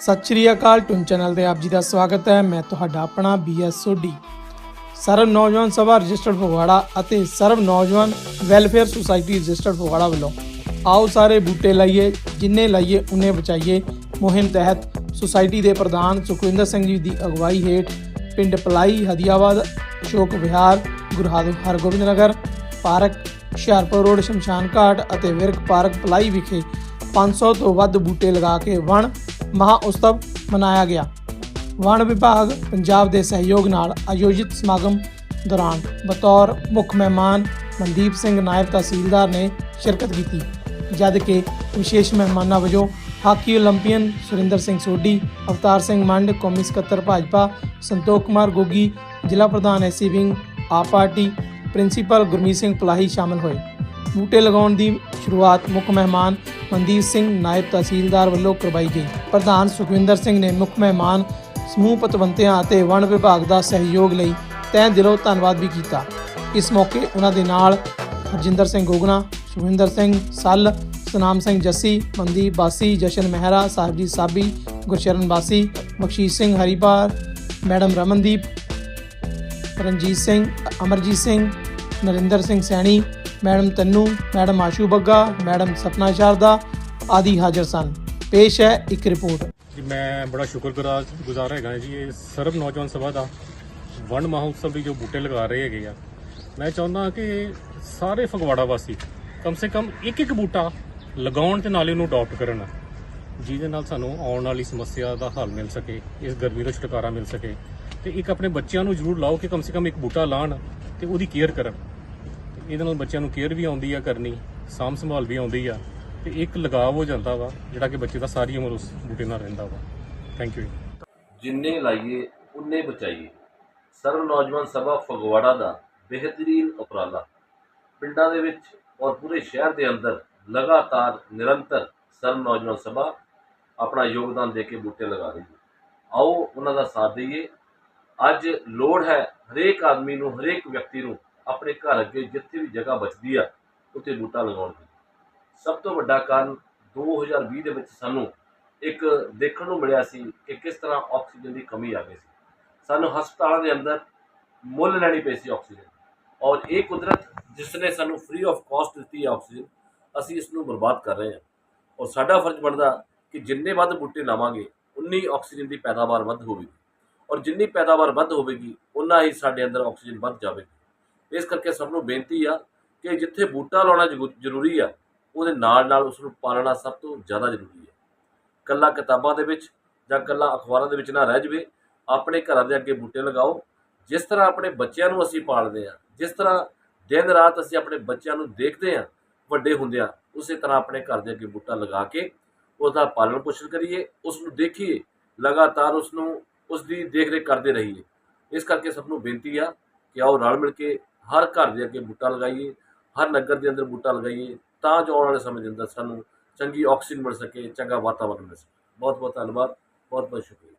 ਸਤਿ ਸ਼੍ਰੀ ਅਕਾਲ ਟੁਨ ਚੈਨਲ ਤੇ ਆਪ ਜੀ ਦਾ ਸਵਾਗਤ ਹੈ। ਮੈਂ ਤੁਹਾਡਾ ਆਪਣਾ ਬੀਐਸ ਸੋਢੀ ਸਰਵ ਨੌਜਵਾਨ ਸਭਾ ਰਜਿਸਟਰਡ ਫਗਵਾੜਾ ਅਤੇ ਸਰਵ ਨੌਜਵਾਨ ਵੈਲਫੇਅਰ ਸੁਸਾਇਟੀ ਰਜਿਸਟਰਡ ਫਗਵਾੜਾ ਵੱਲੋਂ ਆਓ ਸਾਰੇ ਬੂਟੇ ਲਾਈਏ, ਜਿੰਨੇ ਲਾਈਏ ਉਨੇ ਬਚਾਈਏ। ਮੁਹਿੰਮ ਤਹਿਤ ਸੁਸਾਇਟੀ ਦੇ ਪ੍ਰਧਾਨ ਸੁਖਵਿੰਦਰ ਸਿੰਘ ਜੀ ਦੀ ਅਗਵਾਈ ਹੇਠ ਪਿੰਡ ply, Hadiabad, Ashok Vihar, Guru Hargobind Nagar park, Hoshiarpur road, ਸ਼ਮਸ਼ਾਨ ਘਾਟ ਅਤੇ ਵਿਰਕ ਪਾਰਕ ਪਲਾਈ ਵਿਖੇ 500 ਤੋਂ ਵੱਧ ਬੂਟੇ ਲਗਾ ਕੇ ਵਣ ਮਹਾ ਉਤਸਵ ਮਨਾਇਆ ਗਿਆ। ਵਣ ਵਿਭਾਗ ਪੰਜਾਬ ਦੇ ਸਹਿਯੋਗ ਨਾਲ ਆਯੋਜਿਤ ਸਮਾਗਮ ਦੌਰਾਨ ਬਤੌਰ ਮੁੱਖ ਮਹਿਮਾਨ ਮਨਦੀਪ ਸਿੰਘ ਨਾਇਬ ਤਹਿਸੀਲਦਾਰ ਨੇ ਸ਼ਿਰਕਤ ਕੀਤੀ, ਜਦ ਕਿ ਵਿਸ਼ੇਸ਼ ਮਹਿਮਾਨਾਂ ਵਜੋਂ ਹਾਕੀ ਓਲੰਪੀਅਨ ਸੁਰਿੰਦਰ ਸਿੰਘ ਸੋਢੀ, ਅਵਤਾਰ ਸਿੰਘ ਮੰਡ, ਕੌਮੀ ਸਕੱਤਰ ਭਾਜਪਾ ਸੰਤੋਖ ਕੁਮਾਰ ਗੋਗੀ, ਜ਼ਿਲ੍ਹਾ ਪ੍ਰਧਾਨ ਐਸਸੀ ਵਿੰਗ ਆ ਪਾਰਟੀ, ਪ੍ਰਿੰਸੀਪਲ ਗੁਰਮੀਤ ਸਿੰਘ ਪਲਾਹੀ ਸ਼ਾਮਲ ਹੋਏ। ਬੂਟੇ ਲਗਾਉਣ ਦੀ ਸ਼ੁਰੂਆਤ ਮੁੱਖ ਮਹਿਮਾਨ ਮਨਦੀਪ ਸਿੰਘ ਨਾਇਬ ਤਹਿਸੀਲਦਾਰ ਵੱਲੋਂ ਕਰਵਾਈ ਗਈ। ਪ੍ਰਧਾਨ ਸੁਖਵਿੰਦਰ ਸਿੰਘ ਨੇ ਮੁੱਖ ਮਹਿਮਾਨ ਸਮੂਹ ਪਤਵੰਤਿਆਂ ਅਤੇ ਵਣ ਵਿਭਾਗ ਦਾ ਸਹਿਯੋਗ ਲਈ ਤਹਿ ਦਿਲੋਂ ਧੰਨਵਾਦ ਵੀ ਕੀਤਾ। ਇਸ ਮੌਕੇ ਉਹਨਾਂ ਦੇ ਨਾਲ ਹਰਜਿੰਦਰ ਸਿੰਘ ਗੋਗਨਾ ਸੁਖਵਿੰਦਰ ਸਿੰਘ ਸੱਲ, ਸਨਾਮ ਸਿੰਘ ਜੱਸੀ, ਮਨਦੀਪ ਬਾਸੀ, ਜਸ਼ਨ Mehra, Sahibjit Sabi, Gursharan Basi, Bakhshish Singh Haripar madam Ramandeep, Ranjit Singh, Amarjit Singh, Narinder Singh Saini madam Tannu, madam Ashu Bagga, madam Sapna Sharda ਆਦਿ ਹਾਜ਼ਰ ਸਨ। ਪੇਸ਼ ਹੈ ਇੱਕ ਰਿਪੋਰਟ। ਜੀ, ਮੈਂ ਬੜਾ ਸ਼ੁਕਰਗੁਜ਼ਾਰ ਗੁਜ਼ਾਰ ਹੈਗਾ ਜੀ, ਇਹ ਸਰਬ ਨੌਜਵਾਨ ਸਭਾ ਦਾ ਵਣ ਮਹੋਤਸਵ ਦੀ ਜੋ ਬੂਟੇ ਲਗਾ ਰਹੇ ਹੈਗੇ ਆ। ਮੈਂ ਚਾਹੁੰਦਾ ਕਿ ਸਾਰੇ ਫਗਵਾੜਾ ਵਾਸੀ ਕਮ ਸੇ ਕਮ ਇੱਕ ਇੱਕ ਬੂਟਾ ਲਗਾਉਣ ਤੇ ਨਾਲੇ ਉਹਨੂੰ ਅਡਾਪਟ ਕਰਨ, ਜਿਹਦੇ ਨਾਲ ਸਾਨੂੰ ਆਉਣ ਵਾਲੀ ਸਮੱਸਿਆ ਦਾ ਹੱਲ ਮਿਲ ਸਕੇ, ਇਸ ਗਰਮੀ ਤੋਂ ਛੁਟਕਾਰਾ ਮਿਲ ਸਕੇ, ਤੇ ਇੱਕ ਆਪਣੇ ਬੱਚਿਆਂ ਨੂੰ ਜ਼ਰੂਰ ਲਾਓ ਕਿ ਕਮ ਸੇ ਕਮ ਇੱਕ ਬੂਟਾ ਲਾਣ ਤੇ ਉਹਦੀ ਕੇਅਰ ਕਰਨ। ਇਹਦੇ ਨਾਲ ਬੱਚਿਆਂ ਨੂੰ ਕੇਅਰ ਵੀ ਆਉਂਦੀ ਆ ਕਰਨੀ, ਸਾਂਭ ਸੰਭਾਲ ਵੀ ਆਉਂਦੀ ਆ, ਤੇ ਇੱਕ ਲਗਾਵ ਹੋ ਜਾਂਦਾ ਵਾ, ਜਿਹੜਾ ਕਿ ਬੱਚੇ ਦਾ ਸਾਰੀ ਉਮਰ ਉਸ ਬੂਟੇ ਨਾਲ ਰਹਿੰਦਾ ਵਾ। ਥੈਂਕ ਯੂ ਜਿੰਨੇ ਲਾਈਏ, ਉਨੇ ਬਚਾਈਏ। ਸਰਵ ਨੌਜਵਾਨ ਸਭਾ ਫਗਵਾੜਾ ਦਾ ਬਿਹਤਰੀਨ ਉਪਰਾਲਾ। ਪਿੰਡਾਂ ਦੇ ਵਿੱਚ ਔਰ ਪੂਰੇ ਸ਼ਹਿਰ ਦੇ ਅੰਦਰ ਲਗਾਤਾਰ ਨਿਰੰਤਰ ਸਰਵ ਨੌਜਵਾਨ ਸਭਾ ਆਪਣਾ ਯੋਗਦਾਨ ਦੇ ਕੇ ਬੂਟੇ ਲਗਾ ਰਹੀ ਹੈ। ਆਓ ਉਹਨਾਂ ਦਾ ਸਾਥ ਦਈਏ। ਅੱਜ ਲੋੜ ਹੈ ਹਰੇਕ ਆਦਮੀ ਨੂੰ, ਹਰੇਕ ਵਿਅਕਤੀ ਨੂੰ ਆਪਣੇ ਘਰ ਅੱਗੇ ਜਿੱਥੇ ਵੀ ਜਗ੍ਹਾ ਬਚਦੀ ਆ, ਉੱਥੇ ਬੂਟਾ ਲਗਾਉਣ ਦੀ। ਸਭ ਤੋਂ ਵੱਡਾ ਕਾਰਨ 2020 ਦੇ ਵਿੱਚ ਸਾਨੂੰ ਇੱਕ ਦੇਖਣ ਨੂੰ ਮਿਲਿਆ ਸੀ ਕਿ ਕਿਸ ਤਰ੍ਹਾਂ ਆਕਸੀਜਨ ਦੀ ਕਮੀ ਆ ਗਈ ਸੀ। ਸਾਨੂੰ ਹਸਪਤਾਲਾਂ ਦੇ ਅੰਦਰ ਮੁੱਲ ਲੈਣੀ ਪਈ ਸੀ ਆਕਸੀਜਨ ਔਰ ਇਹ ਕੁਦਰਤ ਜਿਸ ਨੇ ਸਾਨੂੰ ਫ੍ਰੀ ਆਫ ਕਾਸਟ ਦਿੱਤੀ ਹੈ ਆਕਸੀਜਨ, ਅਸੀਂ ਇਸ ਨੂੰ ਬਰਬਾਦ ਕਰ ਰਹੇ ਹਾਂ। ਔਰ ਸਾਡਾ ਫਰਜ਼ ਬਣਦਾ ਕਿ ਜਿੰਨੇ ਵੱਧ ਬੂਟੇ ਲਾਵਾਂਗੇ, ਉਨੀ ਆਕਸੀਜਨ ਦੀ ਪੈਦਾਵਾਰ ਵੱਧ ਹੋਵੇਗੀ। ਔਰ ਜਿੰਨੀ ਪੈਦਾਵਾਰ ਵੱਧ ਹੋਵੇਗੀ, ਉਨਾ ਹੀ ਸਾਡੇ ਅੰਦਰ ਆਕਸੀਜਨ ਵੱਧ ਜਾਵੇਗੀ। ਇਸ ਕਰਕੇ ਸਭ ਨੂੰ ਬੇਨਤੀ ਆ ਕਿ ਜਿੱਥੇ ਬੂਟਾ ਲਾਉਣਾ ਜ਼ਰੂਰੀ ਆ, ਉਹਦੇ ਨਾਲ ਨਾਲ ਉਸ ਨੂੰ ਪਾਲਣਾ ਸਭ ਤੋਂ ਜ਼ਿਆਦਾ ਜ਼ਰੂਰੀ ਹੈ ਕੱਲਾ ਕਿਤਾਬਾਂ ਦੇ ਵਿੱਚ ਜਾਂ ਕੱਲਾ ਅਖਬਾਰਾਂ ਦੇ ਵਿੱਚ ਨਾ ਰਹਿ ਜਵੇ, ਆਪਣੇ ਘਰਾਂ ਦੇ ਅੱਗੇ ਬੂਟੇ ਲਗਾਓ। ਜਿਸ ਤਰ੍ਹਾਂ ਆਪਣੇ ਬੱਚਿਆਂ ਨੂੰ ਅਸੀਂ ਪਾਲਦੇ ਹਾਂ ਜਿਸ ਤਰ੍ਹਾਂ ਦਿਨ ਰਾਤ ਅਸੀਂ ਆਪਣੇ ਬੱਚਿਆਂ ਨੂੰ ਦੇਖਦੇ ਹਾਂ ਵੱਡੇ ਹੁੰਦੇ ਹੁੰਦਿਆਂ, ਉਸੇ ਤਰ੍ਹਾਂ ਆਪਣੇ ਘਰ ਦੇ ਅੱਗੇ ਬੂਟਾ ਲਗਾ ਕੇ ਉਸ ਦਾ ਪਾਲਣ ਪੋਸ਼ਣ ਕਰੀਏ ਉਸ ਨੂੰ ਦੇਖੀਏ, ਲਗਾਤਾਰ ਉਸ ਨੂੰ ਉਸ ਦੀ ਦੇਖ ਰੇਖ ਕਰਦੇ ਰਹੀਏ। ਇਸ ਕਰਕੇ ਸਭ ਨੂੰ ਬੇਨਤੀ ਆ ਕਿ ਆਓ ਰਲ ਮਿਲ ਕੇ ਹਰ ਘਰ ਦੇ ਅੱਗੇ ਬੂਟਾ ਲਗਾਈਏ, ਹਰ ਨਗਰ ਦੇ ਅੰਦਰ ਬੂਟਾ ਲਗਾਈਏ, ਤਾਂ ਜੋ ਆਉਣ ਵਾਲੇ ਸਮੇਂ ਦੇ ਅੰਦਰ ਸਾਨੂੰ ਚੰਗੀ ਆਕਸੀਜਨ ਮਿਲ ਸਕੇ, ਚੰਗਾ ਵਾਤਾਵਰਨ ਮਿਲ ਸਕੇ। ਬਹੁਤ ਬਹੁਤ ਧੰਨਵਾਦ ਬਹੁਤ ਬਹੁਤ ਸ਼ੁਕਰੀਆ।